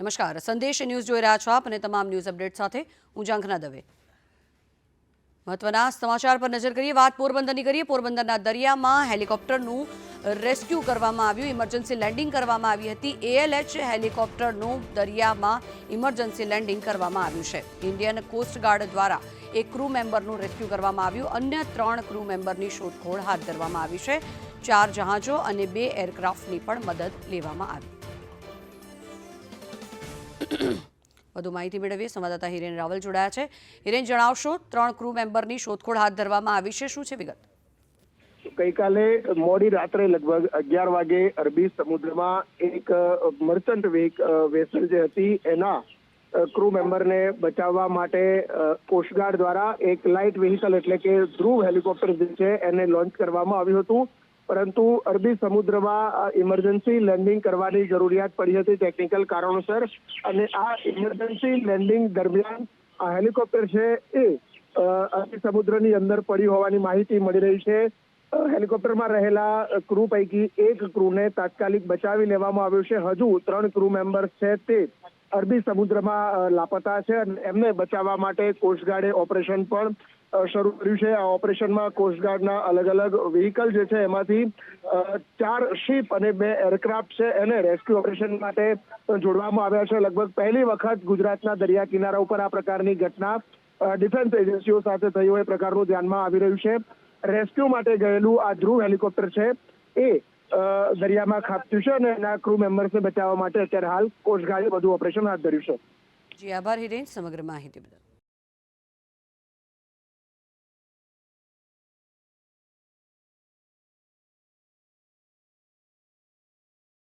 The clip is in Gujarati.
નમસ્કાર. સંદેશ ન્યૂઝ જોઈ રહ્યા છો આપ અને તમામ ન્યૂઝ અપડેટ સાથે હું ઝાંખના દવે. મહત્વના સમાચાર પર નજર કરીએ, વાત પોરબંદરની કરીએ. પોરબંદરના દરિયામાં હેલિકોપ્ટરનું રેસ્ક્યુ કરવામાં આવ્યું. ઇમરજન્સી લેન્ડિંગ કરવામાં આવી હતી. એએલએચ હેલિકોપ્ટરનું દરિયામાં ઇમરજન્સી લેન્ડિંગ કરવામાં આવ્યું છે. ઇન્ડિયન કોસ્ટગાર્ડ દ્વારા એક ક્રૂ મેમ્બરનું રેસ્ક્યુ કરવામાં આવ્યું. અન્ય ત્રણ ક્રૂ મેમ્બરની શોધખોળ હાથ ધરવામાં આવી છે. ચાર જહાજો અને બે એરક્રાફ્ટની પણ મદદ લેવામાં આવી. વધુ માહિતી મેળવીએ. સંવાદદાતા હિરેન રાવલ જોડાયા છે. હિરેન, જણાવશો, ત્રણ ક્રૂ મેમ્બરની શોધખોળ હાથ ધરવામાં આવી છે. શું છે વિગત? ગઈકાલે મોડી રાત્રે લગભગ અગિયાર વાગે અરબી સમુદ્રમાં એક મર્ચન્ટ વેસલ જે હતી, એના ક્રૂ મેમ્બરને બચાવવા માટે કોસ્ટગાર્ડ દ્વારા એક લાઇટ વેહિકલ એટલે કે ધ્રુવ હેલિકોપ્ટર જે છે, એને લોન્ચ કરવામાં આવ્યું હતું. પરંતુ અરબી સમુદ્રમાં ઇમરજન્સી લેન્ડિંગ કરવાની જરૂરિયાત પડી હતી ટેકનિકલ કારણોસર. અને આ ઇમરજન્સી લેન્ડિંગ દરમિયાન આ હેલિકોપ્ટર છે એ અરબી સમુદ્રની અંદર પડી હોવાની માહિતી મળી રહી છે. હેલિકોપ્ટરમાં રહેલા ક્રૂ પૈકી એક ક્રૂને તાત્કાલિક બચાવી લેવામાં આવ્યું છે. હજુ ત્રણ ક્રૂ મેમ્બર્સ છે તે અરબી સમુદ્રમાં લાપતા છે અને એમને બચાવવા માટે કોસ્ટગાર્ડે ઓપરેશન પણ શરૂ કર્યું છે. આ ઓપરેશનમાં કોસ્ટગાર્ડના અલગ અલગ વ્હીકલ જે છે, એમાંથી ચાર શિપ અને બે એરક્રાફ્ટ છે, એને રેસ્ક્યુ ઓપરેશન માટે જોડવામાં આવ્યા છે. લગભગ પહેલી વખત ગુજરાતના દરિયા કિનારા ઉપર આ પ્રકારની ઘટના ડિફેન્સ એજન્સીઓ સાથે થઈ હોય એ પ્રકારનું ધ્યાનમાં આવી રહ્યું છે. રેસ્ક્યુ માટે ગયેલું આ ધ્રુવ હેલિકોપ્ટર છે, એ દરિયામાં ખાબક્યું છે અને એના ક્રૂ મેમ્બર્સને બચાવવા માટે અત્યારે હાલ કોસ્ટગાર્ડે વધુ ઓપરેશન હાથ ધર્યું છે. જી, આભાર હિરેન. સમગ્ર માહિતી બદલ.